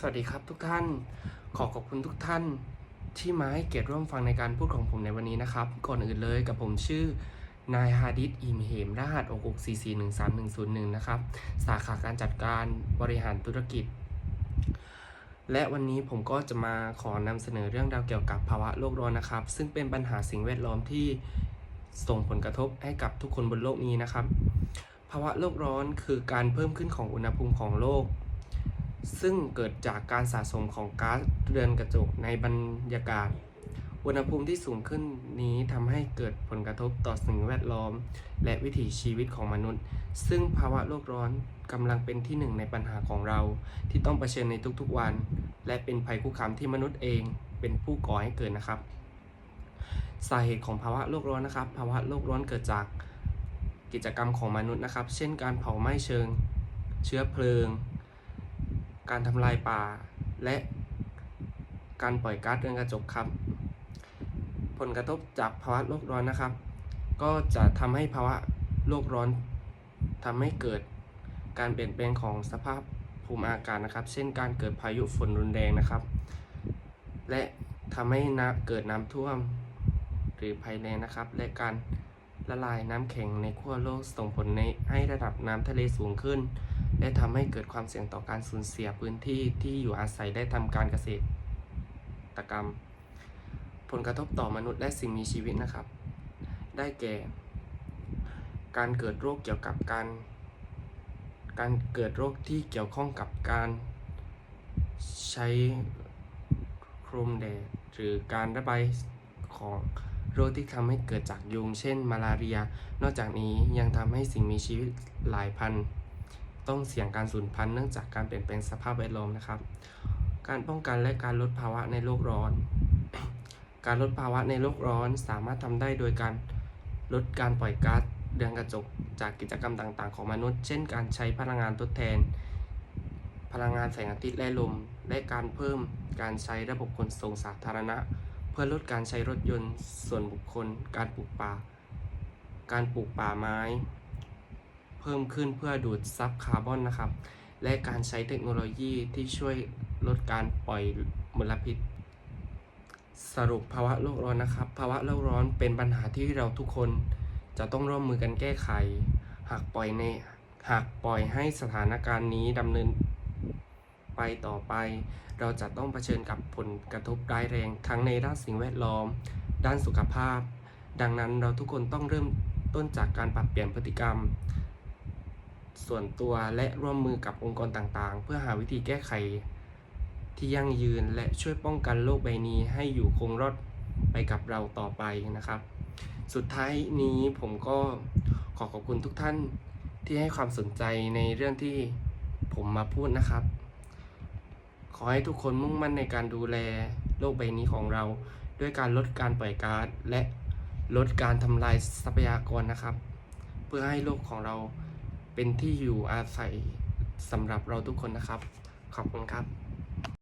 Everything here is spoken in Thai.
สวัสดีครับทุกท่าน ขอขอบคุณทุกท่านที่มาให้เกียรติร่วมฟังในการพูดของผมในวันนี้นะครับ ก่อนอื่นเลยกับผมชื่อนายฮาดิษอิมเหม รหัส6 6 4 4 1 3 1 0 1 นะครับ สาขาการจัดการบริหารธุรกิจ และวันนี้ผมก็จะมาขอนำเสนอเรื่องราวเกี่ยวกับภาวะโลกร้อนนะครับ ซึ่งเป็นปัญหาสิ่งแวดล้อมที่ส่งผลกระทบให้กับทุกคนบนโลกนี้นะครับ ภาวะโลกร้อนคือการเพิ่มขึ้นของอุณหภูมิของโลก ซึ่งเกิดจากการสะสมของก๊าซเรือนกระจกในบรรยากาศ อุณหภูมิที่สูงขึ้นนี้ทำให้เกิดผลกระทบต่อสิ่งแวดล้อม และวิถีชีวิตของมนุษย์ ซึ่งภาวะโลกร้อนกำลังเป็นที่หนึ่งในปัญหาของเรา ที่ต้องเผชิญในทุกๆวัน และเป็นภัยคุกคามที่มนุษย์เองเป็นผู้ก่อให้เกิดนะครับ สาเหตุของภาวะโลกร้อนนะครับ ภาวะโลกร้อนเกิดจากกิจกรรมของมนุษย์นะครับ เช่นการเผาไหม้เชิง เชื้อเพลิง การทำลายป่า และการปล่อยก๊าซเรือนกระจกครับ ผลกระทบจากภาวะโลกร้อนนะครับ ก็จะทำให้ภาวะโลกร้อนทำให้เกิดการเปลี่ยนแปลงของสภาพภูมิอากาศนะครับ เช่นการเกิดพายุฝนรุนแรงนะครับ และทำให้น้ำเกิดน้ำท่วมหรือภัยแล้งนะครับ และการละลายน้ำแข็งในขั้วโลกส่งผลในให้ระดับน้ำทะเลสูงขึ้น และทำให้เกิดความเสี่ยงต่อการสูญเสียพื้นที่ที่อยู่อาศัยได้ทำการเกษตรกรรม ผลกระทบต่อมนุษย์และสิ่งมีชีวิตนะครับ ได้แก่ การเกิดโรคเกี่ยวกับการ การเกิดโรคที่เกี่ยวข้องกับการใช้โครมแดดหรือการระบายของโรคที่ทำให้เกิดจากยุง เช่น มาลาเรีย นอกจากนี้ยังทำให้สิ่งมีชีวิตหลายพัน ต้องเสี่ยงการสูญพันธุ์เนื่องจากการเปลี่ยนแปลงสภาพแวดล้อมนะครับ การป้องกันและการลดภาวะในโลกร้อน การลดภาวะในโลกร้อนสามารถทำได้โดยการลดการปล่อยก๊าซเรือนกระจกจากกิจกรรมต่างๆ ของมนุษย์ เช่น การใช้พลังงานทดแทน พลังงานแสงอาทิตย์และลม และการเพิ่มการใช้ระบบขนส่งสาธารณะ เพื่อลดการใช้รถยนต์ส่วนบุคคล การปลูกป่า การปลูกป่าไม้ เพิ่มขึ้นเพื่อดูดซับคาร์บอนนะครับ และการใช้เทคโนโลยีที่ช่วยลดการปล่อยมลพิษ สรุปภาวะโลกร้อนนะครับ ภาวะโลกร้อนเป็นปัญหาที่เราทุกคนจะต้องร่วมมือกันแก้ไข หากปล่อยในหากปล่อยให้สถานการณ์นี้ดำเนินไปต่อไป เราจะต้องเผชิญกับผลกระทบร้ายแรงทั้งในด้านสิ่งแวดล้อม ด้านสุขภาพ ดังนั้นเราทุกคนต้องเริ่มต้นจากการปรับเปลี่ยนพฤติกรรม ส่วนตัวและร่วมมือกับองค์กรต่างๆ เพื่อหาวิธีแก้ไขที่ยั่งยืนและช่วยป้องกันโลกใบนี้ให้อยู่คงรอดไปกับเราต่อไปนะครับ สุดท้ายนี้ผมก็ขอขอบคุณทุกท่านที่ให้ความสนใจในเรื่องที่ผมมาพูดนะครับ ขอให้ทุกคนมุ่งมั่นในการดูแลโลกใบนี้ของเรา ด้วยการลดการปล่อยก๊าซและลดการทำลายทรัพยากรนะครับ เพื่อให้โลกของเรา เป็นที่อยู่อาศัยสำหรับเราทุกคนนะครับ ขอบคุณครับ